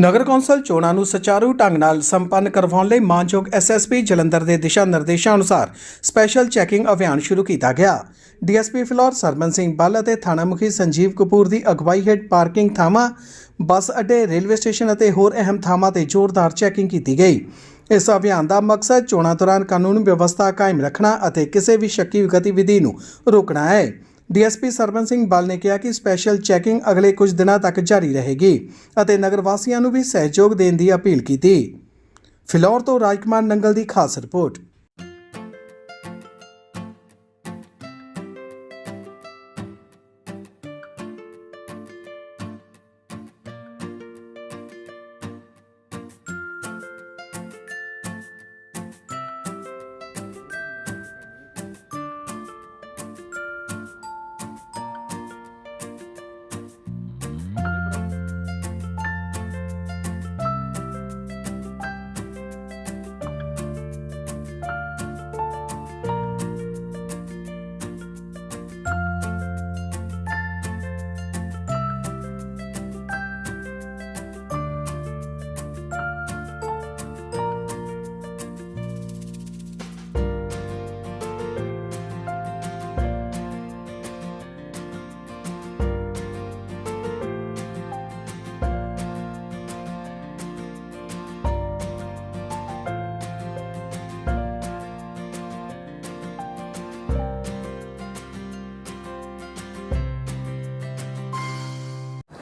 ਨਗਰ council ਚੋਣਾਂ ਨੂੰ ਸੁਚਾਰੂ ਢੰਗ ਨਾਲ ਸੰਪੰਨ ਕਰਵਾਉਣ ਲਈ ਮਾਨਯੋਗ ਐਸਐਸਪੀ ਜਲੰਧਰ ਦੇ ਦਿਸ਼ਾ ਨਿਰਦੇਸ਼ਾਂ ਅਨੁਸਾਰ ਸਪੈਸ਼ਲ ਚੈਕਿੰਗ ਅਭਿਆਨ ਸ਼ੁਰੂ ਕੀਤਾ ਗਿਆ। ਡੀਐਸਪੀ ਫਿਲੌਰ ਸਰਮਨ ਸਿੰਘ ਬੱਲ ਅਤੇ ਥਾਣਾ ਮੁਖੀ ਸੰਜੀਵ ਕਪੂਰ ਦੀ ਅਗਵਾਈ ਹੇਠ ਪਾਰਕਿੰਗ ਥਾਵਾਂ, ਬੱਸ ਅੱਡੇ, ਰੇਲਵੇ ਸਟੇਸ਼ਨ ਅਤੇ ਹੋਰ ਅਹਿਮ ਥਾਵਾਂ ਤੇ ਜ਼ੋਰਦਾਰ ਚੈਕਿੰਗ ਕੀਤੀ ਗਈ। ਇਸ ਅਭਿਆਨ ਦਾ ਮਕਸਦ ਚੋਣਾਂ ਦੌਰਾਨ ਕਾਨੂੰਨ ਵਿਵਸਥਾ ਕਾਇਮ ਰੱਖਣਾ ਅਤੇ ਕਿਸੇ ਵੀ ਸ਼ੱਕੀ ਗਤੀਵਿਧੀ ਨੂੰ ਰੋਕਣਾ ਹੈ। ਡੀਐਸਪੀ ਸਰਵਨ ਸਿੰਘ ਬਲ ਨੇ ਕਿਹਾ ਕਿ ਸਪੈਸ਼ਲ ਚੈਕਿੰਗ ਅਗਲੇ ਕੁਝ ਦਿਨਾਂ ਤੱਕ ਜਾਰੀ ਰਹੇਗੀ ਅਤੇ ਨਗਰ ਵਾਸੀਆਂ ਨੂੰ ਵੀ ਸਹਿਯੋਗ ਦੇਣ ਦੀ ਅਪੀਲ ਕੀਤੀ। ਫਿਲੌਰ ਤੋਂ ਰਾਜਕੁਮਾਰ ਨੰਗਲ ਦੀ ਖਾਸ ਰਿਪੋਰਟ।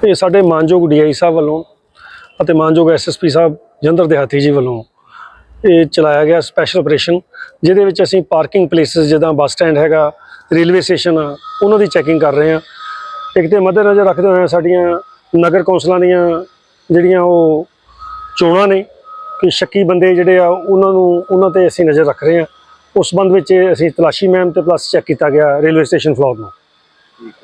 ਇਹ ਸਾਡੇ ਮਾਨਯੋਗ ਡੀਆਈ ਸਾਹਿਬ ਵੱਲੋਂ ਅਤੇ ਮਾਨਯੋਗ ਐਸਐਸਪੀ ਸਾਹਿਬ ਜਲੰਧਰ ਦਿਹਾਤੀ ਜੀ ਵੱਲੋਂ ਇਹ ਚਲਾਇਆ ਗਿਆ ਸਪੈਸ਼ਲ ਆਪਰੇਸ਼ਨ ਜਿਹਦੇ ਵਿੱਚ ਅਸੀਂ ਪਾਰਕਿੰਗ ਪਲੇਸਿਸ ਜਿੱਦਾਂ ਬੱਸ ਸਟੈਂਡ ਹੈਗਾ ਰੇਲਵੇ ਸਟੇਸ਼ਨ ਆ ਉਹਨਾਂ ਦੀ ਚੈਕਿੰਗ ਕਰ ਰਹੇ ਹਾਂ। ਇੱਕ ਤੇ ਮੱਦੇਨਜ਼ਰ ਰੱਖਦੇ ਹੋਏ ਸਾਡੀਆਂ ਨਗਰ ਕੌਂਸਲਾਂ ਦੀਆਂ ਜਿਹੜੀਆਂ ਉਹ ਚੋਣਾਂ ਨੇ, ਕਿ ਸ਼ੱਕੀ ਬੰਦੇ ਜਿਹੜੇ ਆ, ਉਹਨਾਂ ਨੂੰ, ਉਹਨਾਂ ਤੇ ਅਸੀਂ ਨਜ਼ਰ ਰੱਖ ਰਹੇ ਹਾਂ। ਉਸ ਸੰਬੰਧ ਵਿੱਚ ਅਸੀਂ ਤਲਾਸ਼ੀ ਮੈਮ ਤੇ ਪਲੱਸ ਚੈੱਕ ਕੀਤਾ ਗਿਆ ਰੇਲਵੇ ਸਟੇਸ਼ਨ ਫਲੋਰ ਨੂੰ।